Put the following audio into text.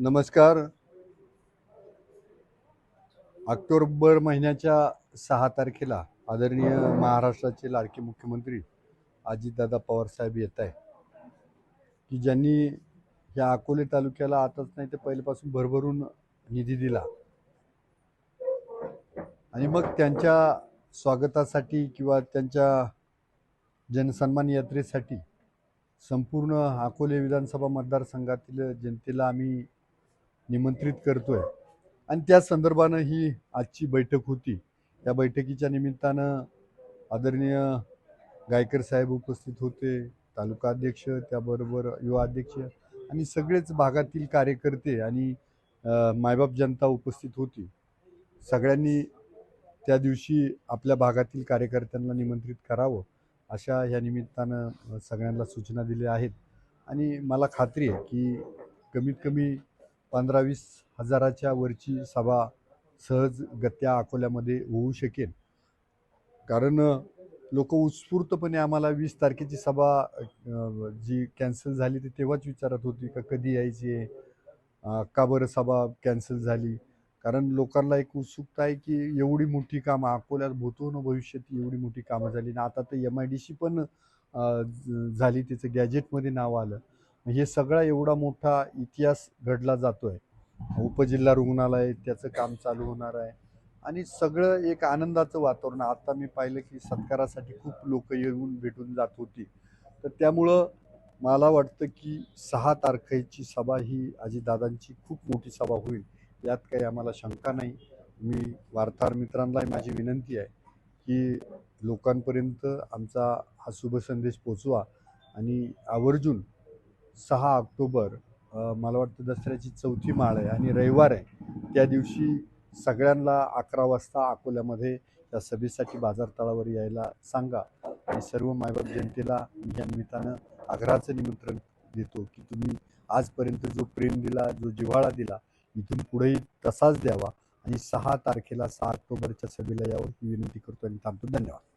नमस्कार. ऑक्टोबर महिन्याच्या सहा तारखेला आदरणीय महाराष्ट्राचे लाडके मुख्यमंत्री अजितदादा पवारसाहेब येत आहे की ज्यांनी या अकोले तालुक्याला आताच नाही तर पहिल्यापासून भरभरून निधी दिला. आणि मग त्यांच्या स्वागतासाठी किंवा त्यांच्या जनसन्मान यात्रेसाठी संपूर्ण अकोले विधानसभा मतदारसंघातील जनतेला आम्ही निमंत्रित करतोय. आणि त्या संदर्भानं ही आजची बैठक होती. या बैठकीच्या निमित्तानं आदरणीय गायकर साहेब उपस्थित होते तालुका अध्यक्ष त्याबरोबर युवा अध्यक्ष आणि सगळेच भागातील कार्यकर्ते आणि मायबाप जनता उपस्थित होती. सगळ्यांनी त्या दिवशी आपल्या भागातील कार्यकर्त्यांना निमंत्रित करावं अशा या निमित्तानं सगळ्यांना सूचना दिल्या आहेत. आणि मला खात्री आहे की कमीत कमी पंधरा वीस हजाराच्या वरची सभा सहज गत्या अकोल्यामध्ये होऊ शकेल. कारण लोक उत्स्फूर्तपणे आम्हाला वीस तारखेची सभा जी कॅन्सल झाली ती तेव्हाच विचारत होती का कधी यायची आहे? का बरं सभा कॅन्सल झाली? कारण लोकांना एक उत्सुकता आहे की एवढी मोठी कामं अकोल्यात भूतो भविष्यात एवढी मोठी कामं झाली. आणि आता तर एम आय डी सी पण झाली. त्याचं गॅजेटमध्ये नाव आलं. हे सगळा एवढा मोठा इतिहास घडला जातोय. उपजिल्हा रुग्णालय त्याचं काम चालू होणार आहे. आणि सगळं एक आनंदाचं वातावरण. आता मी पाहिलं की सत्कारासाठी खूप लोक येऊन भेटून जात होती. तर त्यामुळं मला वाटतं की सहा तारखेची सभा ही आजीदादांची खूप मोठी सभा होईल. यात काही आम्हाला शंका नाही. मी वार्ताहर मित्रांनाही माझी विनंती आहे की लोकांपर्यंत आमचा हा शुभ संदेश पोचवा आणि आवर्जून सहा ऑक्टोबर मला वाटतं दसऱ्याची चौथी माळ आहे आणि रविवार आहे. त्या दिवशी सगळ्यांना अकरा वाजता अकोल्यामध्ये या सभेसाठी बाजारतळावर यायला सांगा. आणि सर्व मायबाप जनतेला मी या निमित्तानं आग्रहाचं निमंत्रण देतो की तुम्ही आजपर्यंत जो प्रेम दिला जो जिव्हाळा दिला इथून पुढेही तसाच द्यावा. आणि सहा तारखेला सहा ऑक्टोबरच्या सभेला यावं ही विनंती करतो आणि थांबतो. धन्यवाद.